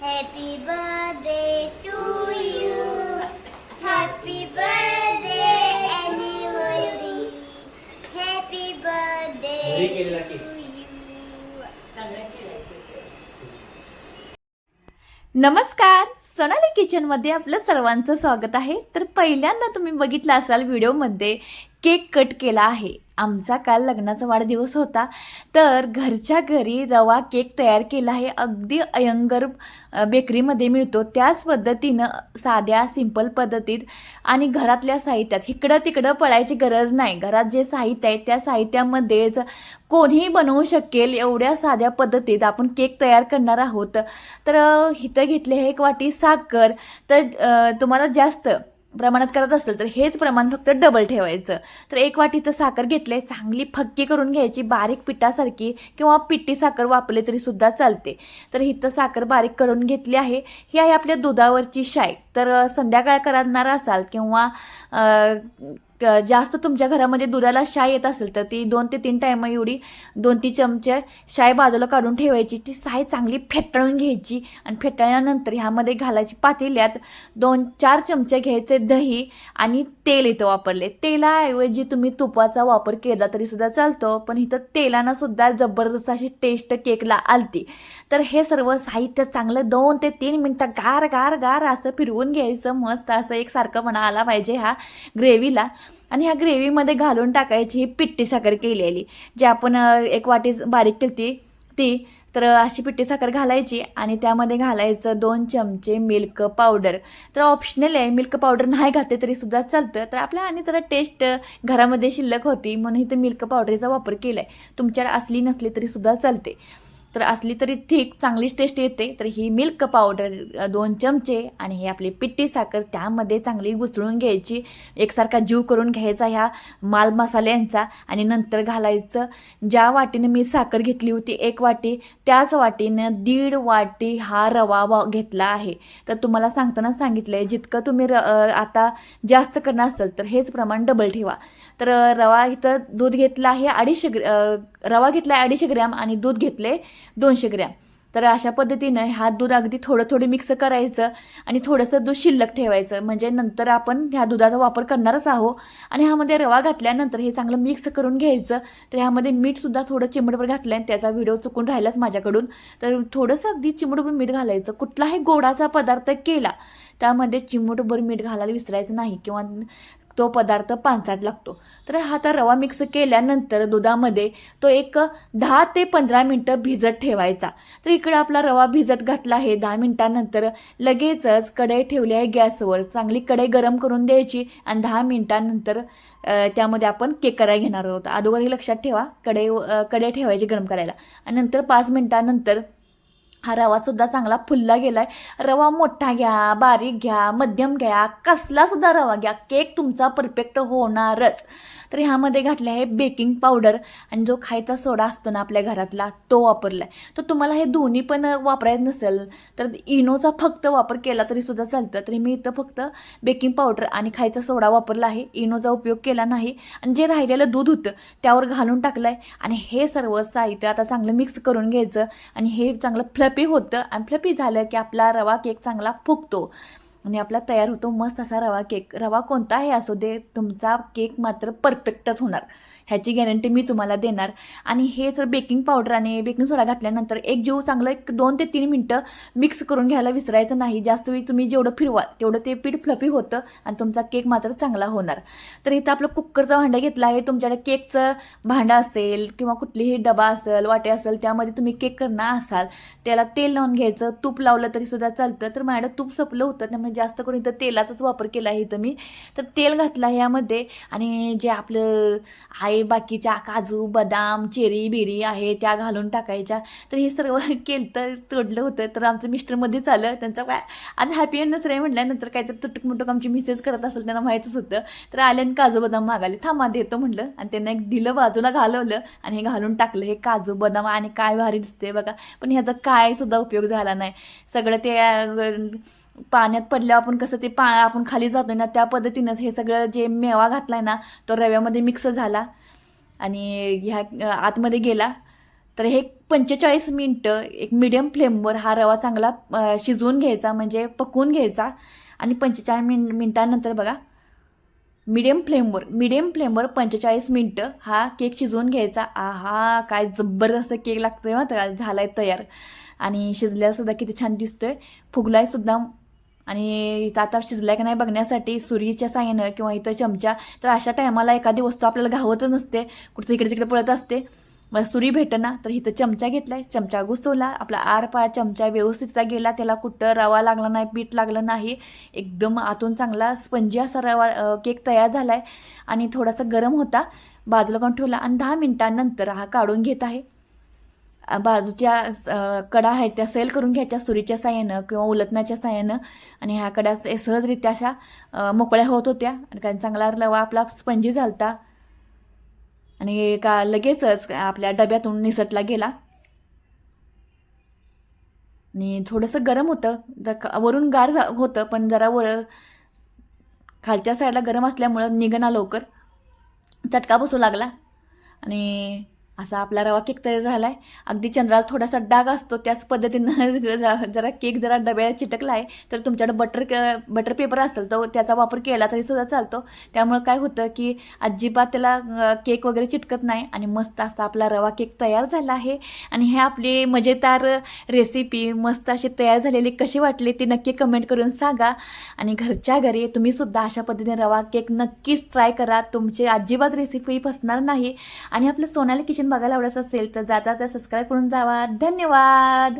Happy birthday to you. Happy birthday anniversary. Happy birthday to you. नमस्कार सोनाली किचनमध्ये आपलं सर्वांचं स्वागत आहे तर पहिल्यांदा तुम्ही बघितलं असाल व्हिडिओमध्ये केक कट केला आहे. आमचा काल लग्नाचा वाढदिवस होता. तर घरच्या घरी रवा केक तयार केला आहे. अगदी अयंगर बेकरीमध्ये मिळतो. त्याच पद्धतीनं साध्या सिंपल पद्धतीत आणि घरातल्या साहित्यात. इकडं तिकडं पळायची गरज नाही. घरात जे साहित्य आहे त्या साहित्यामध्येच कोणीही बनवू शकेल एवढ्या साध्या पद्धतीत आपण केक तयार करणार आहोत. तर इथं घेतले आहे एक वाटी साखर. तर तुम्हाला जास्त प्रमाणात करत असेल तर हेच प्रमाण फक्त डबल ठेवायचं. तर एक वाटीचं साखर घेतले चांगली फक्की करून घ्यायची बारीक पिठासारखी किंवा पिठी साखर वापरली तरी सुद्धा चालते. तर इथं साखर बारीक करून घेतली आहे. ही आहे आपल्या दुधावरची शाय तर संध्याकाळ करणार असाल किंवा जास्त तुमच्या घरामध्ये दुधाला शाय येत असेल तर ती दोन ते तीन टायमा एवढी दोन तीन चमचे शाय बाजूला काढून ठेवायची. ती शाय चांगली फेटाळून घ्यायची आणि फेटाळल्यानंतर ह्यामध्ये घालायची पातेल्यात दोन चार चमचे घ्यायचे दही आणि तेल इथं वापरले. तेलाऐवजी तुम्ही तुपाचा वापर केला तरी सुद्धा चालतो पण इथं तेलानं सुद्धा जबरदस्त अशी टेस्ट केकला आलती. तर हे सर्व साहित्य चांगलं दोन ते तीन मिनटं गार गार गार असं फिरवून घ्यायचं मस्त असं एकसारखंपणा आला पाहिजे ह्या ग्रेव्हीला. आणि ह्या ग्रेव्हीमध्ये घालून टाकायची ही पिट्टी साखर केलेली. जी आपण एक वाटी बारीक केली ती तर अशी पिट्टी साखर घालायची आणि त्यामध्ये घालायचं दोन चमचे मिल्क पावडर. तर ऑप्शनल आहे मिल्क पावडर नाही घातले तरी सुद्धा चालतं. तर आपल्या आणि जरा टेस्ट घरामध्ये शिल्लक होती म्हणून इथं मिल्क पावडरचा वापर केला आहे तुमच्याकडे असली नसली तरी सुद्धा चालते. तर असली तरी ठीक चांगलीच टेस्ट येते. तर ही मिल्क पावडर दोन चमचे आणि हे आपली पिट्टी साखर त्यामध्ये चांगली घुसळून घ्यायची. एकसारखा जीव करून घ्यायचा ह्या माल मसाल्यांचा आणि नंतर घालायचं. ज्या वाटीनं मी साखर घेतली होती एक वाटी त्याच वाटीनं दीड वाटी हा रवा वा घेतला आहे. तर तुम्हाला सांगताना सांगितलं आहे जितकं तुम्ही र आता जास्त करणार असेल तर हेच प्रमाण डबल ठेवा. तर रवा इथं दूध घेतलं आहे अडीचशे रवा घेतला आहे अडीचशे ग्रॅम आणि दूध घेतले दोनशे ग्रॅम. तर अशा पद्धतीनं हा दूध अगदी थोडं थोडं मिक्स करायचं आणि थोडंसं दूध शिल्लक ठेवायचं. म्हणजे नंतर आपण ह्या दुधाचा वापर करणारच आहो आणि ह्यामध्ये रवा घातल्यानंतर हे चांगलं मिक्स करून घ्यायचं. तर ह्यामध्ये मीठसुद्धा थोडं चिमडभर घातलं आहे त्याचा व्हिडिओ चुकून राहिलाच माझ्याकडून. तर थोडंसं अगदी चिमडभर मीठ घालायचं. कुठलाही गोडाचा पदार्थ केला त्यामध्ये चिमूटभर मीठ घालायला विसरायचं नाही किंवा तो पदार्थ पांचाट लागतो. तर हा तर रवा मिक्स केल्यानंतर दुधामध्ये तो एक दहा ते पंधरा मिनटं भिजत ठेवायचा. तर इकडं आपला रवा भिजत घातला आहे. दहा मिनटानंतर लगेचच कढई ठेवली आहे गॅसवर. चांगली कढई गरम करून द्यायची आणि दहा मिनटानंतर त्यामध्ये आपण केक करायला घेणार आहोत. अगोदर हे लक्षात ठेवा. कढई कढई ठेवायची गरम करायला. आणि नंतर पाच मिनटानंतर हा रवासुद्धा चांगला फुलला गेलाय. रवा मोठा घ्या बारीक घ्या मध्यम घ्या कसला सुद्धा रवा घ्या केक तुमचा परफेक्ट होणारच. तर ह्यामध्ये घातले आहे बेकिंग पावडर आणि जो खायचा सोडा असतो ना आपल्या घरातला तो वापरला आहे तर तुम्हाला हे दोन्ही पण वापरायचं नसेल तर इनोचा फक्त वापर केला तरी सुद्धा चालतं. तरी मी इथं फक्त बेकिंग पावडर आणि खायचा सोडा वापरला आहे. इनोचा उपयोग केला नाही. आणि जे राहिलेलं दूध होतं त्यावर घालून टाकलं आहे आणि हे सर्व साहित्य आता चांगलं मिक्स करून घ्यायचं. आणि हे चांगलं फ्लपी होतं. आणि फ्लपी झालं की आपला रवा केक चांगला फुगतो. आणि आपला तयार होतो मस्त असा रवा केक. रवा कोणताही असू दे तुमचा केक मात्र परफेक्टच होणार. ह्याची गॅरंटी मी तुम्हाला देणार. आणि हे जर बेकिंग पावडर आणि बेकिंग सोडा घातल्यानंतर एक जीव चांगलं एक दोन ते तीन मिनटं मिक्स करून घ्यायला विसरायचं नाही. जास्त वेळी तुम्ही जेवढं फिरवाल तेवढं ते पीठ फ्लपी होतं आणि तुमचा केक मात्र चांगला होणार. तर इथं आपलं कुकरचं भांडं घेतलं आहे. तुमच्याकडे केकचं भांडं असेल किंवा कुठलीही डबा असेल वाटे असेल त्यामध्ये तुम्ही केक करणार असाल त्याला तेल लावून घ्यायचं तूप लावलं तरी सुद्धा चालतं. तर माझ्याकडे तूप सपलं होतं त्यामुळे म्हणजे जास्त करून इथं तेलाचाच वापर केला आहे इथं मी. तर तेल घातलं आहे यामध्ये आणि जे आपलं आहे बाकीच्या काजू बदाम चेरी बिरी आहे त्या घालून टाकायच्या. तर हे सर्व केलं तर तोडलं होतं. तर आमचं मिस्टरमध्येच आलं. त्यांचं काय आज हॅपी एंड नसरे म्हटल्यानंतर काहीतरी तुटक मुटक आमची मिसेस करत असेल त्यांना माहीतच होतं. तर आले आणि काजू बदाम मागाले. थांबा देतो म्हटलं. आणि त्यांना एक दिलं बाजूला घालवलं आणि हे घालून टाकलं. हे काजू बदाम आणि काय भारी दिसते बघा. पण ह्याचा काय सुद्धा उपयोग झाला नाही. सगळं ते पाण्यात पडल्यावर आपण कसं ते पा आपण खाली जातो ना त्या पद्धतीनंच हे सगळं जे मेवा घातलाय ना तो रव्यामध्ये मिक्स झाला. आणि ह्या आतमध्ये गेला. तर हे पंचेचाळीस मिनटं एक मिडियम फ्लेमवर हा रवा चांगला शिजवून घ्यायचा म्हणजे पकवून घ्यायचा. आणि पंचेचाळीस मिन मिनटानंतर बघा मिडियम फ्लेमवर मिडियम फ्लेमवर पंचेचाळीस मिनटं हा केक शिजवून घ्यायचा. आहा काय जबरदस्त केक लागतोय मात्र झाला आहे तयार. आणि शिजल्यासुद्धा किती छान दिसतोय. फुगलायसुद्धा आणि इथं आता शिजलाय की नाही बघण्यासाठी सुरीच्या साह्यानं किंवा इथं चमचा तर अशा टायमाला एखादी वस्तू आपल्याला घावतच नसते. कुठं इकडे तिकडे पळत असते. मग सुरी भेटना तर इथं चमचा घेतलाय. चमचा घुसवला. आपला आर पार चमचा व्यवस्थित गेला. त्याला कुठं रवा लागला नाही पीठ लागलं नाही. एकदम आतून चांगला स्पंजी असा रवा केक तयार झालाय. आणि थोडासा गरम होता. बाजूला काढून ठेवला? आणि दहा मिनिटांनंतर हा काढून घेत आहे. बाजूच्या कडा आहेत त्या सेल करून घ्यायच्या सुरीच्या साह्यानं किंवा उलटण्याच्या साह्यानं. आणि ह्या कडा स- सहजरित्या अशा मोकळ्या होत होत्या. आणि कारण चांगला रवा आपला स्पंजी झालता. आणि का लगेचच आपल्या डब्यातून निसटला गेला. आणि थोडंसं गरम होतं. तर वरून गार झा- होतं पण जरा वर खालच्या साईडला गरम असल्यामुळं निघणा लवकर. चटका बसू लागला. आणि असा आपला रवा केक तयार झाला आहे अगदी चंद्राला थोडासा डाग असतो त्याच पद्धतीनं जरा- जरा केक जरा डब्याला चिटकला आहे तर तुमच्याकडे बटर बटर पेपर असेल तर त्याचा वापर केला तरी सुद्धा चालतो. त्यामुळं काय होतं की अजिबात त्याला केक वगैरे चिटकत नाही आणि मस्त असा आपला रवा केक तयार झाला आहे. आणि हे आपली मजेदार रेसिपी मस्त अशी तयार झालेली कशी वाटली ती नक्की कमेंट करून सांगा. आणि घरच्या घरी तुम्ही सुद्धा अशा पद्धतीने रवा केक नक्कीच ट्राय करा. तुमची अजिबात रेसिपी फसणार नाही. आणि आपलं सोनाली किचन बघायला आवडत असेल तर जाता सबस्क्राईब करून जावा. धन्यवाद!